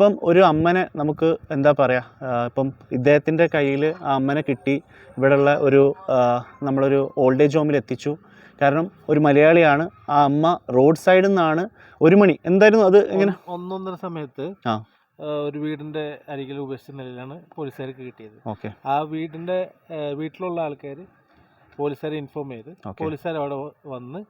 ഇപ്പം ഒരു അമ്മനെ നമുക്ക് എന്താ പറയുക ഇപ്പം ഇദ്ദേഹത്തിന്റെ കയ്യിൽ ആ അമ്മനെ കിട്ടി. ഇവിടെയുള്ള ഒരു നമ്മളൊരു ഓൾഡ് ഏജ് ഹോമിൽ എത്തിച്ചു. കാരണം ഒരു മലയാളിയാണ്. ആ അമ്മ റോഡ് സൈഡിൽ നിന്നാണ് ഒരു മണി. എന്തായിരുന്നു അത് എങ്ങനെ ഒന്നൊന്നര സമയത്ത് ആ. ഒരു വീടിന്റെ അരികിൽ ഉപേക്ഷിച്ച നിലയിലാണ് പോലീസുകാർക്ക് കിട്ടിയത്. ഓക്കെ. ആ വീടിന്റെ വീട്ടിലുള്ള ആൾക്കാർ പോലീസുകാരെ ഇൻഫോം ചെയ്ത് പോലീസുകാർ അവിടെ വന്ന്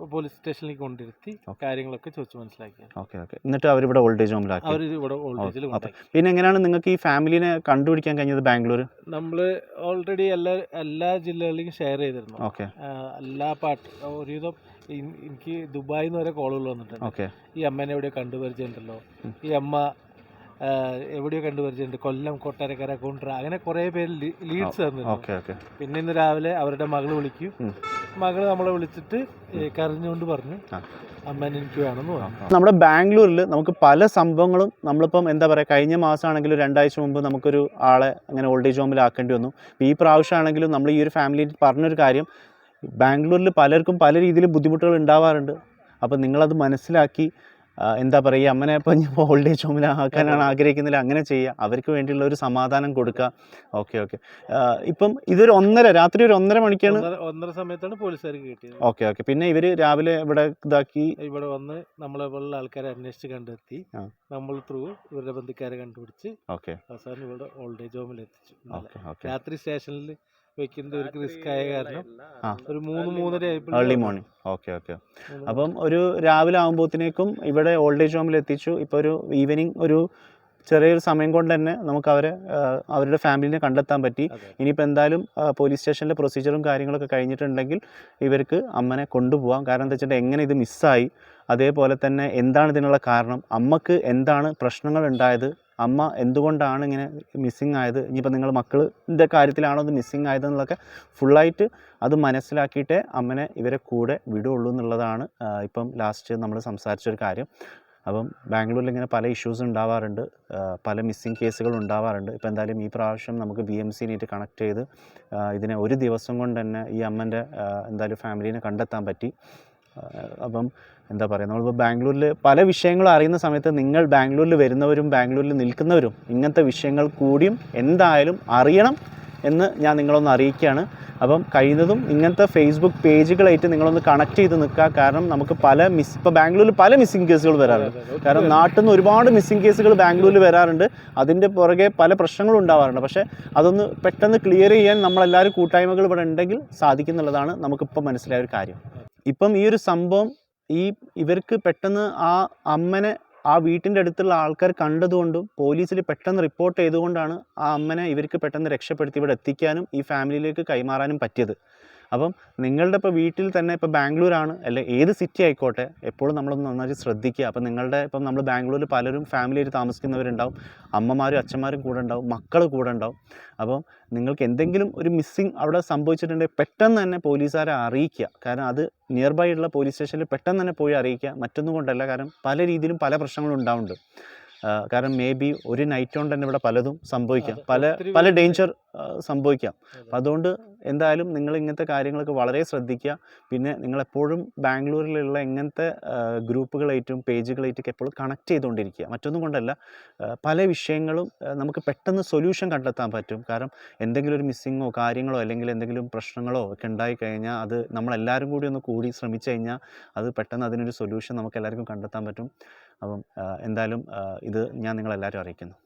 പോലീസ് സ്റ്റേഷനിലേക്ക് കൊണ്ടിരുത്തി. കാര്യങ്ങളൊക്കെ ചോദിച്ചു മനസ്സിലാക്കി ഓക്കെ ഓക്കെ. എന്നിട്ട് അവരിവിടെ ഓൾഡ് ഏജ് ഹോമിലാക്കി അവർ ഇവിടെ പിന്നെ എങ്ങനെയാണ് നിങ്ങൾക്ക് ഈ ഫാമിലിനെ കണ്ടുപിടിക്കാൻ കഴിഞ്ഞത് ബാംഗ്ലൂർ നമ്മൾ ഓൾറെഡി എല്ലാ എല്ലാ ജില്ലകളിലേക്കും ഷെയർ ചെയ്തിരുന്നു. ഓക്കെ. എല്ലാ പാട്ട് ഒരുവിധം എനിക്ക് ദുബായിൽ നിന്ന് വരെ കോളുകൾ വന്നിട്ടുണ്ട്. ഓക്കെ. ഈ അമ്മേനെ എവിടെയോ കണ്ടുപരിചയമുണ്ടല്ലോ ഈ അമ്മ എവിടെയോ കണ്ടുപരിച്ചിട്ടുണ്ട്. കൊല്ലം കൊട്ടാരക്കര കുണ്ട്ര അങ്ങനെ കുറേ പേര് ലീഡ്സ് തന്നു പിന്നെ ഇന്ന് രാവിലെ അവരുടെ മകൾ വിളിക്കും. മകൾ മകൾ നമ്മളെ വിളിച്ചിട്ട് കരഞ്ഞുകൊണ്ട് പറഞ്ഞു അമ്മ അമ്മേനെ എനിക്ക് വേണമെന്ന് പറഞ്ഞു. നമ്മുടെ ബാംഗ്ലൂരിൽ നമുക്ക് പല സംഭവങ്ങളും നമ്മളിപ്പം എന്താ പറയുക കഴിഞ്ഞ മാസമാണെങ്കിലും രണ്ടാഴ്ച മുമ്പ് നമുക്കൊരു ആളെ അങ്ങനെ ഓൾഡ് ഏജ് ഹോമിലാക്കേണ്ടി വന്നു. ഈ പ്രാവശ്യമാണെങ്കിലും നമ്മൾ ഈ ഒരു ഫാമിലി പറഞ്ഞൊരു കാര്യം ബാംഗ്ലൂരിൽ പലർക്കും പല രീതിയിൽ ബുദ്ധിമുട്ടുകൾ ഉണ്ടാവാറുണ്ട്. അപ്പോൾ നിങ്ങളത് മനസ്സിലാക്കി എന്താ പറയുക അമ്മനെ ഇപ്പം ഓൾഡ് ഏജ് ഹോമിലാക്കാനാണ് ആഗ്രഹിക്കുന്നില്ല അങ്ങനെ ചെയ്യുക അവർക്ക് വേണ്ടിയുള്ള ഒരു സമാധാനം കൊടുക്കുക ഓക്കെ ഓക്കെ ഇപ്പം ഇതൊരു ഒന്നര രാത്രി ഒരു ഒന്നര മണിക്കാണ് ഒന്നര സമയത്താണ് പോലീസുകാർ കിട്ടിയത്. ഓക്കെ ഓക്കെ പിന്നെ ഇവർ രാവിലെ ഇവിടെ ഇതാക്കി ഇവിടെ വന്ന് നമ്മളെ പോലുള്ള ആൾക്കാരെ അന്വേഷിച്ച് കണ്ടെത്തി. നമ്മൾ ത്രൂ ഇവരുടെ ബന്ധുക്കാരെ കണ്ടുപിടിച്ച് ഓക്കെ അവസാനം ഇവിടെ ഓൾഡ് ഏജ് ഹോമിൽ എത്തിച്ചു. രാത്രി സ്റ്റേഷനിൽ വെക്കുന്നത് ഒരു റിസ്ക് ആയ കാരണം ആ. ഒരു മൂന്ന് മൂന്നര ഏർലി മോർണിംഗ് ഓക്കെ ഓക്കെ അപ്പം ഒരു രാവിലെ ആകുമ്പോഴത്തേക്കും ഇവിടെ ഓൾഡ് ഏജ് ഹോമിൽ എത്തിച്ചു. ഇപ്പോൾ ഒരു ഈവനിങ് ഒരു ചെറിയൊരു സമയം കൊണ്ട് തന്നെ നമുക്ക് അവരെ അവരുടെ ഫാമിലിനെ കണ്ടെത്താൻ പറ്റി. ഇനിയിപ്പോൾ എന്തായാലും പോലീസ് സ്റ്റേഷനിലെ പ്രൊസീജിയറും കാര്യങ്ങളൊക്കെ കഴിഞ്ഞിട്ടുണ്ടെങ്കിൽ ഇവർക്ക് അമ്മനെ കൊണ്ടുപോകാം കാരണം എന്താ വെച്ചിട്ടുണ്ടെങ്കിൽ എങ്ങനെ ഇത് മിസ്സായി അതേപോലെ തന്നെ എന്താണ് ഇതിനുള്ള കാരണം? അമ്മയ്ക്ക് എന്താണ് പ്രശ്നങ്ങൾ ഉണ്ടായത്? അമ്മ എന്തുകൊണ്ടാണ് ഇങ്ങനെ മിസ്സിങ് ആയത്? ഇനിയിപ്പോൾ നിങ്ങൾ മക്കളിന്റെ കാര്യത്തിലാണോ ഇത് മിസ്സിങ് ആയതെന്നുള്ളതൊക്കെ ഫുള്ളായിട്ട് അത് മനസ്സിലാക്കിയിട്ടേ അമ്മനെ ഇവരെ കൂടെ വിടുള്ളൂ എന്നുള്ളതാണ് ഇപ്പം ലാസ്റ്റ് നമ്മൾ സംസാരിച്ചൊരു കാര്യം. അപ്പം ബാംഗ്ലൂരിൽ ഇങ്ങനെ പല ഇഷ്യൂസ് ഉണ്ടാവാറുണ്ട് പല മിസ്സിങ് കേസുകൾ ഉണ്ടാവാറുണ്ട്. ഇപ്പോൾ എന്തായാലും ഈ പ്രാവശ്യം നമുക്ക് ബി എം സിനായിട്ട് കണക്ട് ചെയ്ത് ഇതിനെ ഒരു ദിവസം കൊണ്ട് തന്നെ ഈ അമ്മന്റെ എന്തായാലും ഫാമിലീനെ കണ്ടെത്താൻ പറ്റി. അപ്പം എന്താ പറയുക നമ്മളിപ്പോൾ ബാംഗ്ലൂരിൽ പല വിഷയങ്ങളും അറിയുന്ന സമയത്ത് നിങ്ങൾ ബാംഗ്ലൂരിൽ വരുന്നവരും ബാംഗ്ലൂരിൽ നിൽക്കുന്നവരും ഇങ്ങനത്തെ വിഷയങ്ങൾ കൂടിയും എന്തായാലും അറിയണം എന്ന് ഞാൻ നിങ്ങളൊന്ന് അറിയിക്കുകയാണ്. അപ്പം കഴിയുന്നതും ഇങ്ങനത്തെ ഫേസ്ബുക്ക് പേജുകളായിട്ട് നിങ്ങളൊന്ന് കണക്ട് ചെയ്ത് നിൽക്കുക. കാരണം നമുക്ക് പല മിസ് ഇപ്പോൾ ബാംഗ്ലൂരിൽ പല മിസ്സിംഗ് കേസുകൾ വരാറുണ്ട്. കാരണം നാട്ടിൽ നിന്ന് ഒരുപാട് മിസ്സിംഗ് കേസുകൾ ബാംഗ്ലൂരിൽ വരാറുണ്ട്. അതിന്റെ പുറകെ പല പ്രശ്നങ്ങളും ഉണ്ടാവാറുണ്ട്. പക്ഷേ അതൊന്ന് പെട്ടെന്ന് ക്ലിയർ ചെയ്യാൻ നമ്മളെല്ലാവരും കൂട്ടായ്മകൾ ഇവിടെ ഉണ്ടെങ്കിൽ സാധിക്കുന്നുള്ളതാണ് നമുക്കിപ്പോൾ മനസ്സിലായ ഒരു കാര്യം. ഇപ്പം ഈ ഒരു സംഭവം ഈ ഇവർക്ക് പെട്ടെന്ന് ആ അമ്മനെ ആ വീട്ടിന്റെ അടുത്തുള്ള ആൾക്കാർ കണ്ടതുകൊണ്ടും പോലീസിൽ പെട്ടെന്ന് റിപ്പോർട്ട് ചെയ്തുകൊണ്ടാണ് ആ അമ്മനെ ഇവർക്ക് പെട്ടെന്ന് രക്ഷപ്പെടുത്തി ഇവിടെ എത്തിക്കാനും ഈ ഫാമിലിയിലേക്ക് കൈമാറാനും പറ്റിയത്. അപ്പം നിങ്ങളുടെ ഇപ്പോൾ വീട്ടിൽ തന്നെ ഇപ്പോൾ ബാംഗ്ലൂരാണ് അല്ലെ ഏത് സിറ്റി ആയിക്കോട്ടെ എപ്പോഴും നമ്മളൊന്ന് നന്നായിട്ട് ശ്രദ്ധിക്കുക. അപ്പം നിങ്ങളുടെ ഇപ്പം നമ്മൾ ബാംഗ്ലൂരിൽ പലരും ഫാമിലി ആയിട്ട് താമസിക്കുന്നവരുണ്ടാവും അമ്മമാരും അച്ഛന്മാരും കൂടെ ഉണ്ടാവും മക്കൾ കൂടെ ഉണ്ടാവും. അപ്പം നിങ്ങൾക്ക് എന്തെങ്കിലും ഒരു മിസ്സിങ് അവിടെ സംഭവിച്ചിട്ടുണ്ടെങ്കിൽ പെട്ടെന്ന് തന്നെ പോലീസുകാരെ അറിയിക്കുക. കാരണം അത് നിയർ ബൈ ഉള്ള പോലീസ് സ്റ്റേഷനിൽ പെട്ടെന്ന് തന്നെ പോയി അറിയിക്കുക. മറ്റൊന്നും കൊണ്ടല്ല കാരണം പല രീതിയിലും പല പ്രശ്നങ്ങളും ഉണ്ടാവുന്നുണ്ട്. കാരണം മേ ബി ഒരു നൈറ്റ് കൊണ്ട് തന്നെ ഇവിടെ പലതും സംഭവിക്കാം. പല പല ഡേഞ്ചർ സംഭവിക്കാം. അപ്പം അതുകൊണ്ട് എന്തായാലും നിങ്ങൾ ഇങ്ങനത്തെ കാര്യങ്ങളൊക്കെ വളരെ ശ്രദ്ധിക്കുക. പിന്നെ നിങ്ങൾ എപ്പോഴും ബാംഗ്ലൂരിലുള്ള ഇങ്ങനത്തെ ആ, ഗ്രൂപ്പുകളായിട്ടും പേജുകളായിട്ടൊക്കെ എപ്പോഴും കണക്ട് ചെയ്തുകൊണ്ടിരിക്കുക. മറ്റൊന്നും കൊണ്ടല്ല പല വിഷയങ്ങളും നമുക്ക് പെട്ടെന്ന് സൊല്യൂഷൻ കണ്ടെത്താൻ പറ്റും. കാരണം എന്തെങ്കിലും ഒരു മിസ്സിങ്ങോ കാര്യങ്ങളോ അല്ലെങ്കിൽ എന്തെങ്കിലും പ്രശ്നങ്ങളോ ഒക്കെ ഉണ്ടായി കഴിഞ്ഞാൽ അത് നമ്മളെല്ലാവരും കൂടി ഒന്ന് കൂടി ശ്രമിച്ചു കഴിഞ്ഞാൽ അത് പെട്ടെന്ന് അതിനൊരു സൊല്യൂഷൻ നമുക്ക് എല്ലാവർക്കും കണ്ടെത്താൻ പറ്റും. അപ്പം എന്തായാലും ഇത് ഞാൻ നിങ്ങളെല്ലാവരും അറിയിക്കുന്നു.